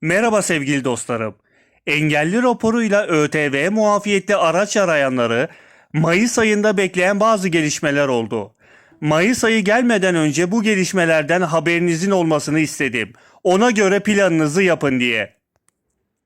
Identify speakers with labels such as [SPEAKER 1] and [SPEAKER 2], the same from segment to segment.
[SPEAKER 1] Merhaba sevgili dostlarım. Engelli raporuyla ÖTV muafiyetli araç arayanları Mayıs ayında bekleyen bazı gelişmeler oldu. Mayıs ayı gelmeden önce bu gelişmelerden haberinizin olmasını istedim. Ona göre planınızı yapın diye.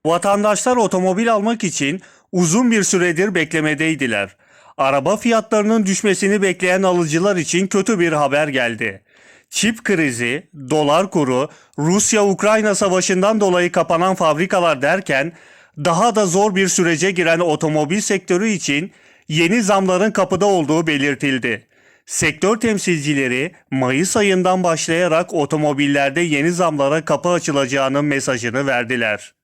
[SPEAKER 1] Vatandaşlar otomobil almak için uzun bir süredir beklemedeydiler. Araba fiyatlarının düşmesini bekleyen alıcılar için kötü bir haber geldi. Çip krizi, dolar kuru, Rusya-Ukrayna savaşından dolayı kapanan fabrikalar derken daha da zor bir sürece giren otomobil sektörü için yeni zamların kapıda olduğu belirtildi. Sektör temsilcileri Mayıs ayından başlayarak otomobillerde yeni zamlara kapı açılacağının mesajını verdiler.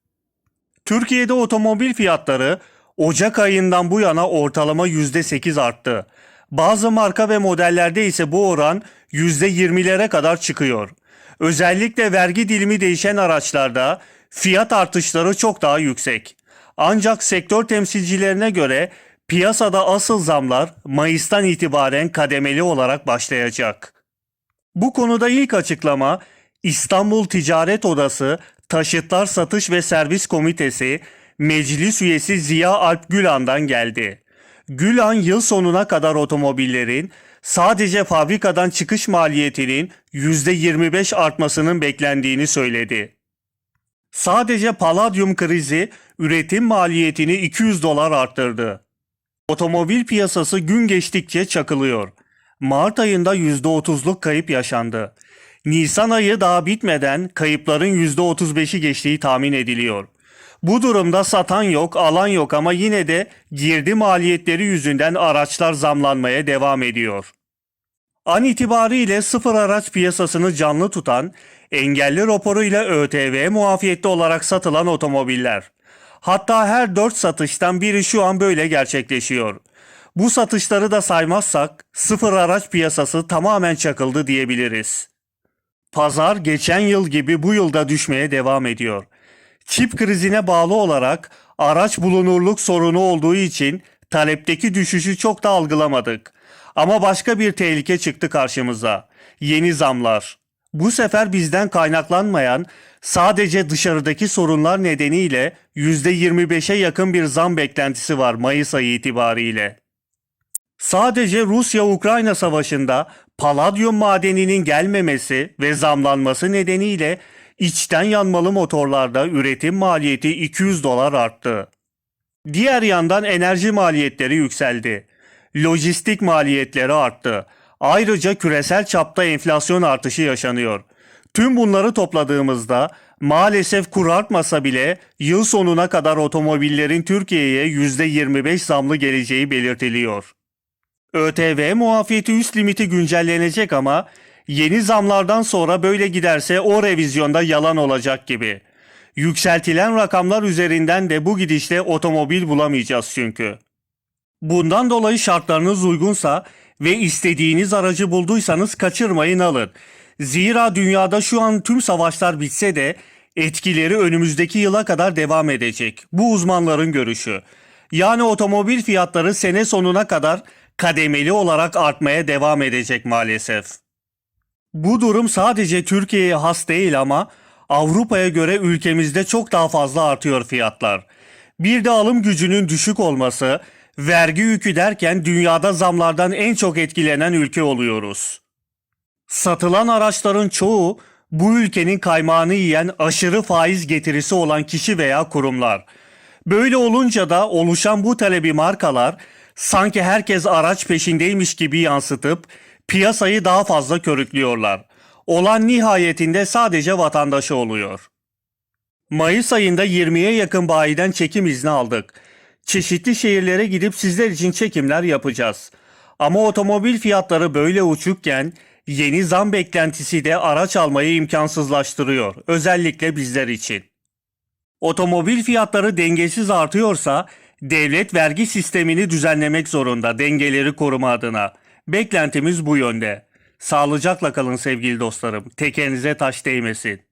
[SPEAKER 1] Türkiye'de otomobil fiyatları Ocak ayından bu yana ortalama %8 arttı. Bazı marka ve modellerde ise bu oran %20'lere kadar çıkıyor. Özellikle vergi dilimi değişen araçlarda fiyat artışları çok daha yüksek. Ancak sektör temsilcilerine göre piyasada asıl zamlar Mayıs'tan itibaren kademeli olarak başlayacak. Bu konuda ilk açıklama İstanbul Ticaret Odası Taşıtlar Satış ve Servis Komitesi Meclis üyesi Ziya Alp Gülan'dan geldi. Gülan yıl sonuna kadar otomobillerin sadece fabrikadan çıkış maliyetinin %25 artmasının beklendiğini söyledi. Sadece paladyum krizi üretim maliyetini 200 dolar arttırdı. Otomobil piyasası gün geçtikçe çakılıyor. Mart ayında %30'luk kayıp yaşandı. Nisan ayı daha bitmeden kayıpların %35'i geçtiği tahmin ediliyor. Bu durumda satan yok, alan yok ama yine de girdi maliyetleri yüzünden araçlar zamlanmaya devam ediyor. An itibariyle sıfır araç piyasasını canlı tutan, engelli raporuyla ÖTV muafiyetli olarak satılan otomobiller. Hatta her 4 satıştan biri şu an böyle gerçekleşiyor. Bu satışları da saymazsak sıfır araç piyasası tamamen çakıldı diyebiliriz. Pazar geçen yıl gibi bu yılda düşmeye devam ediyor. Çip krizine bağlı olarak araç bulunurluk sorunu olduğu için talepteki düşüşü çok da algılamadık. Ama başka bir tehlike çıktı karşımıza. Yeni zamlar. Bu sefer bizden kaynaklanmayan sadece dışarıdaki sorunlar nedeniyle %25'e yakın bir zam beklentisi var Mayıs ayı itibariyle. Sadece Rusya-Ukrayna savaşında paladyum madeninin gelmemesi ve zamlanması nedeniyle içten yanmalı motorlarda üretim maliyeti 200 dolar arttı. Diğer yandan enerji maliyetleri yükseldi. Lojistik maliyetleri arttı. Ayrıca küresel çapta enflasyon artışı yaşanıyor. Tüm bunları topladığımızda maalesef kur artmasa bile yıl sonuna kadar otomobillerin Türkiye'ye %25 zamlı geleceği belirtiliyor. ÖTV muafiyeti üst limiti güncellenecek ama yeni zamlardan sonra böyle giderse o revizyonda yalan olacak gibi. Yükseltilen rakamlar üzerinden de bu gidişle otomobil bulamayacağız çünkü. Bundan dolayı şartlarınız uygunsa ve istediğiniz aracı bulduysanız kaçırmayın alın. Zira dünyada şu an tüm savaşlar bitse de etkileri önümüzdeki yıla kadar devam edecek. Bu uzmanların görüşü. Yani otomobil fiyatları sene sonuna kadar kademeli olarak artmaya devam edecek maalesef. Bu durum sadece Türkiye'ye has değil ama Avrupa'ya göre ülkemizde çok daha fazla artıyor fiyatlar. Bir de alım gücünün düşük olması, vergi yükü derken dünyada zamlardan en çok etkilenen ülke oluyoruz. Satılan araçların çoğu bu ülkenin kaymağını yiyen aşırı faiz getirisi olan kişi veya kurumlar. Böyle olunca da oluşan bu talebi markalar sanki herkes araç peşindeymiş gibi yansıtıp piyasayı daha fazla körüklüyorlar. Olan nihayetinde sadece vatandaşı oluyor. Mayıs ayında 20'ye yakın bayiden çekim izni aldık. Çeşitli şehirlere gidip sizler için çekimler yapacağız. Ama otomobil fiyatları böyle uçukken yeni zam beklentisi de araç almayı imkansızlaştırıyor. Özellikle bizler için. Otomobil fiyatları dengesiz artıyorsa devlet vergi sistemini düzenlemek zorunda dengeleri koruma adına. Beklentimiz bu yönde. Sağlıcakla kalın sevgili dostlarım. Tekenize taş değmesin.